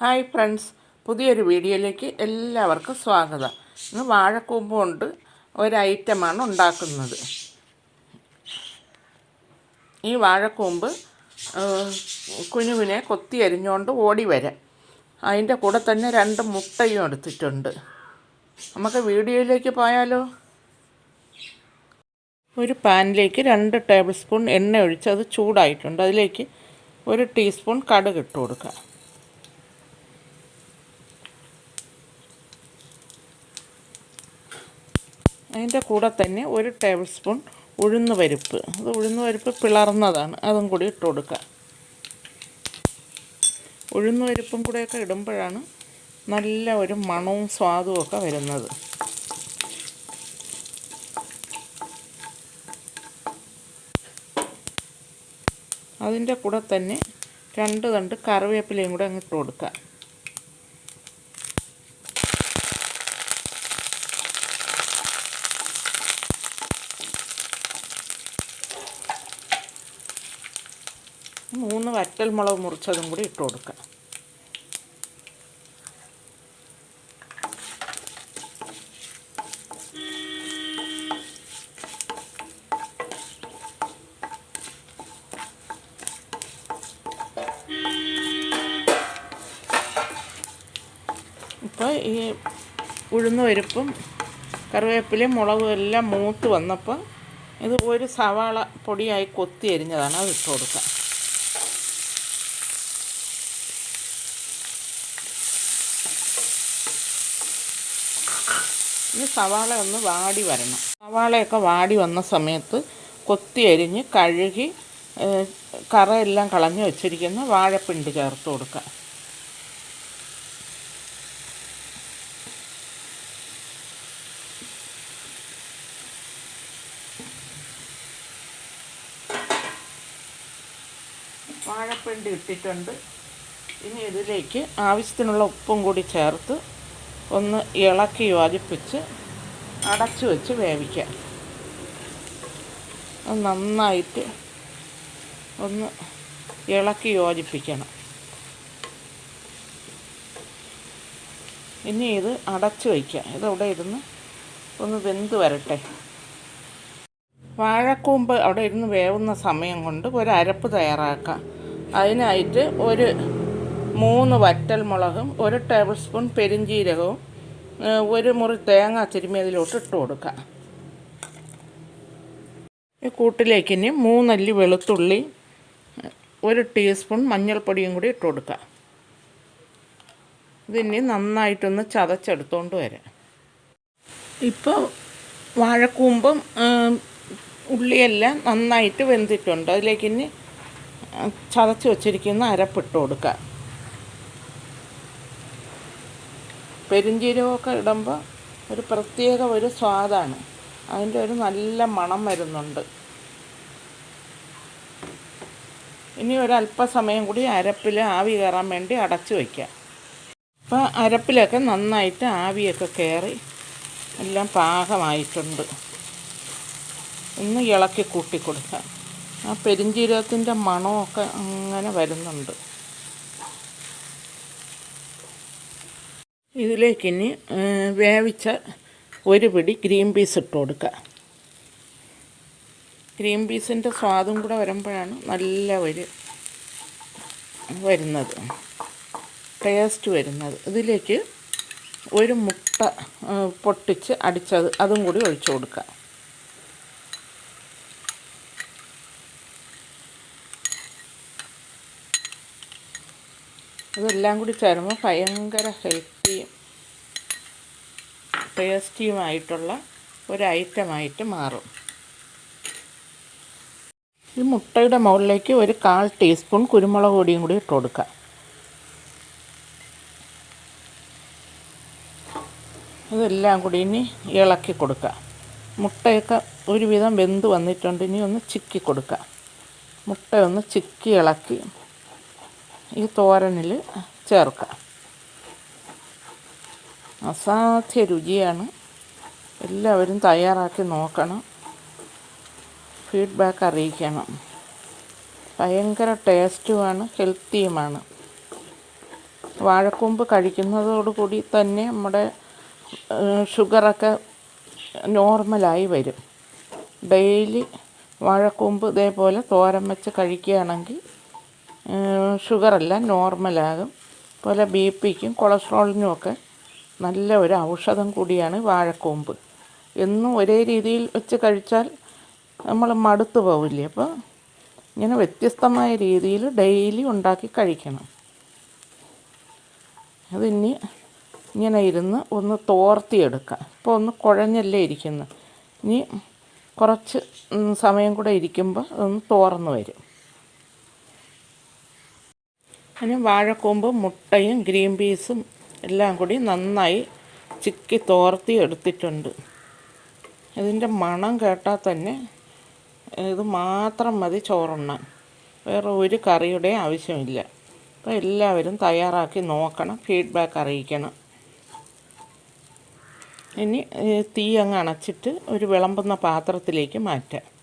Hi friends പുതിയൊരു വീഡിയോയിലേക്ക് എല്ലാവർക്കും സ്വാഗതം. ഇന്ന് വാഴക്കൂമ്പ് കൊണ്ട് ഒരൈറ്റമാണ് ഉണ്ടാക്കുന്നത്. ഈ വാഴക്കൂമ്പ് കുഞ്ഞുവിനെ കൊത്തി അരിഞ്ഞുകൊണ്ട് ഓടി വരാം. അതിന്റെ കൂടെ തന്നെ രണ്ട് മുട്ടയും എടുത്തിട്ടുണ്ട്. നമുക്ക് വീഡിയോയിലേക്ക് പോയാലോ? ഒരു പാനിലേക്ക് രണ്ട് ടേബിൾ സ്പൂൺ എണ്ണ ഒഴിച്ച് അത് ചൂടായിട്ടുണ്ട്. അതിലേക്ക് ഒരു ടീസ്പൂൺ കടുക് ഇട്ട് അതിന്റെ കൂടെ തന്നെ ഒരു ടേബിൾ സ്പൂൺ ഉഴുന്ന് പരിപ്പ്. അത് ഉഴുന്ന് പരിപ്പ് പിളർന്നതാണ്. അതും കൂടി ഇട്ട് കൊടുക്കുക ഉഴുന്ന് പരിപ്പും കൂടെയൊക്കെ ഇടുമ്പോഴാണ് നല്ല ഒരു മണവും സ്വാദും ഒക്കെ വരുന്നത്. അതിന്റെ കൂടെ തന്നെ രണ്ട് തണ്ട് കറിവേപ്പിലയും കൂടെ അങ്ങ് ഇട്ട് കൊടുക്കുക മൂന്ന് വറ്റൽ മുളക് മുറിച്ചതും കൂടി ഇട്ട് കൊടുക്കാം ഇപ്പോൾ ഈ ഉഴുന്ന് പരിപ്പും കറിവേപ്പിലയും മുളകും എല്ലാം മൂത്ത് വന്നപ്പോൾ ഇത് ഒരു സവാള പൊടിയായി കൊത്തി എരിഞ്ഞതാണ് അത് ഇട്ട് കൊടുക്കുക. ഇനി സവാള ഒന്ന് വാടി വരണം. സവാളയൊക്കെ വാടി വന്ന സമയത്ത് കൊത്തി അരിഞ്ഞ് കഴുകി കറയെല്ലാം കളഞ്ഞ് വെച്ചിരിക്കുന്ന വാഴപ്പിണ്ട് ചേർത്ത് കൊടുക്കുക. വാഴപ്പിണ്ട് ഇട്ടിട്ടുണ്ട്. ഇനി ഇതിലേക്ക് ആവശ്യത്തിനുള്ള ഉപ്പും കൂടി ചേർത്ത് ഒന്ന് ഇളക്കി യോജിപ്പിച്ച് അടച്ചു വെച്ച് വേവിക്കാം നന്നായിട്ട് ഒന്ന് ഇളക്കി യോജിപ്പിക്കണം. ഇനി ഇത് അടച്ചു വയ്ക്കാം ഇതവിടെ ഇരുന്ന് ഒന്ന് വെന്ത് വരട്ടെ. വാഴക്കൂമ്പ് അവിടെ ഇരുന്ന് വേവുന്ന സമയം കൊണ്ട് ഒരു അരപ്പ് തയ്യാറാക്കാം. അതിനായിട്ട് ഒരു മൂന്ന് വറ്റൽ മുളകും ഒരു ടേബിൾ സ്പൂൺ പെരിഞ്ചീരകവും ഒരു മുറി തേങ്ങ തിരുമ്മി അതിലോട്ട് ഇട്ട് കൊടുക്കാം ഈ കൂട്ടിലേക്ക് ഇനി മൂന്നല്ലി വെളുത്തുള്ളി ഒരു ടീസ്പൂൺ മഞ്ഞൾപ്പൊടിയും കൂടി ഇട്ട് കൊടുക്കാം ഇതിനി നന്നായിട്ടൊന്ന് ചതച്ചെടുത്തോണ്ട് വരാം. ഇപ്പോൾ വാഴക്കൂമ്പും ഉള്ളിയെല്ലാം നന്നായിട്ട് വെന്തിട്ടുണ്ട്. അതിലേക്ക് ഇനി ചതച്ച് വച്ചിരിക്കുന്ന അരപ്പിട്ട് കൊടുക്കുക. പെരുംജീരകമൊക്കെ ഇടുമ്പോൾ ഒരു പ്രത്യേക ഒരു സ്വാദാണ്. അതിന്റെ ഒരു നല്ല മണം വരുന്നുണ്ട്. ഇനി ഒരല്പസമയം കൂടി അരപ്പിൽ ആവി കയറാൻ വേണ്ടി അടച്ചു വയ്ക്കാം അപ്പോൾ അരപ്പിലൊക്കെ നന്നായിട്ട് ആവിയൊക്കെ കയറി എല്ലാം പാകമായിട്ടുണ്ട്. ഒന്ന് ഇളക്കി കൂട്ടി കൊടുക്കാം ആ പെരിഞ്ജീരകത്തിന്റെ മണമൊക്കെ അങ്ങനെ വരുന്നുണ്ട്. ഇതിലേക്ക് ഇനി വേവിച്ച ഒരു പിടി ഗ്രീൻ പീസ് ഇട്ട് കൊടുക്കുക. ഗ്രീൻ പീസിന്റെ സ്വാദും കൂടെ വരുമ്പോഴാണ് നല്ല ഒരു വരുന്നത്. ടേസ്റ്റ് വരുന്നത്. ഇതിലേക്ക് ഒരു മുട്ട പൊട്ടിച്ച് അടിച്ചത് അതും കൂടി ഒഴിച്ചു കൊടുക്കുക. ഇതെല്ലാം കൂടി ചേരുമ്പോൾ ഭയങ്കര ഹെൽത്തിയും ടേസ്റ്റിയുമായിട്ടുള്ള ഒരു ഐറ്റമായിട്ട് മാറും. ഈ മുട്ടയുടെ മുകളിലേക്ക് ഒരു കാൽ ടീസ്പൂൺ കുരുമുളക് പൊടിയും കൂടി ഇട്ട് കൊടുക്കുക. ഇതെല്ലാം കൂടി ഇനി ഇളക്കി കൊടുക്കുക. മുട്ടയൊക്കെ ഒരുവിധം വെന്ത് വന്നിട്ടുണ്ട് ഇനി ഒന്ന് ചിക്കി കൊടുക്കുക. മുട്ട ഒന്ന് ചിക്കി ഇളക്കി ഈ തോരനിൽ ചേർക്കാം. അസാധ്യ രുചിയാണ്. എല്ലാവരും തയ്യാറാക്കി നോക്കണം. ഫീഡ്ബാക്ക് അറിയിക്കണം. ഭയങ്കര ടേസ്റ്റുമാണ് ഹെൽത്തിയുമാണ്. വാഴക്കൂമ്പ് കഴിക്കുന്നതോടുകൂടി തന്നെ നമ്മുടെ ഷുഗറൊക്കെ നോർമലായി വരും. ഡെയിലി വാഴക്കൂമ്പ് ഇതേപോലെ തോരൻ വെച്ച് കഴിക്കുകയാണെങ്കിൽ ഷുഗറെല്ലാം നോർമലാകും. അതുപോലെ ബി പിക്കും കൊളസ്ട്രോളിനും ഒക്കെ നല്ല ഒരു ഔഷധം കൂടിയാണ് വാഴക്കൂമ്പ്. എന്നും ഒരേ രീതിയിൽ വെച്ച് കഴിച്ചാൽ നമ്മൾ മടുത്തു പോവില്ലേ? അപ്പോൾ ഇങ്ങനെ വ്യത്യസ്തമായ രീതിയിൽ ഡെയിലി ഉണ്ടാക്കി കഴിക്കണം. അതിനി ഇങ്ങനെ ഇരുന്ന് ഒന്ന് തോർത്തിയെടുക്കാം. ഇപ്പോൾ ഒന്ന് കുഴഞ്ഞല്ലേ ഇരിക്കുന്നു ഇനി കുറച്ച് സമയം കൂടെ ഇരിക്കുമ്പോൾ അതൊന്ന് തോർന്നു വരും. അതിന് വാഴക്കൂമ്പും മുട്ടയും ഗ്രീൻ പീസും എല്ലാം കൂടി നന്നായി ചിക്കി തോർത്തി എടുത്തിട്ടുണ്ട്. ഇതിന്റെ മണം കേട്ടാൽ തന്നെ ഇത് മാത്രം മതി ചോറുണ്ണാൻ. വേറെ ഒരു കറിയുടെ ആവശ്യമില്ല. അപ്പോൾ എല്ലാവരും തയ്യാറാക്കി നോക്കണം ഫീഡ്ബാക്ക് അറിയിക്കണം. ഇനി തീ അങ്ങ് അണച്ചിട്ട് ഒരു വിളമ്പുന്ന പാത്രത്തിലേക്ക് മാറ്റാം.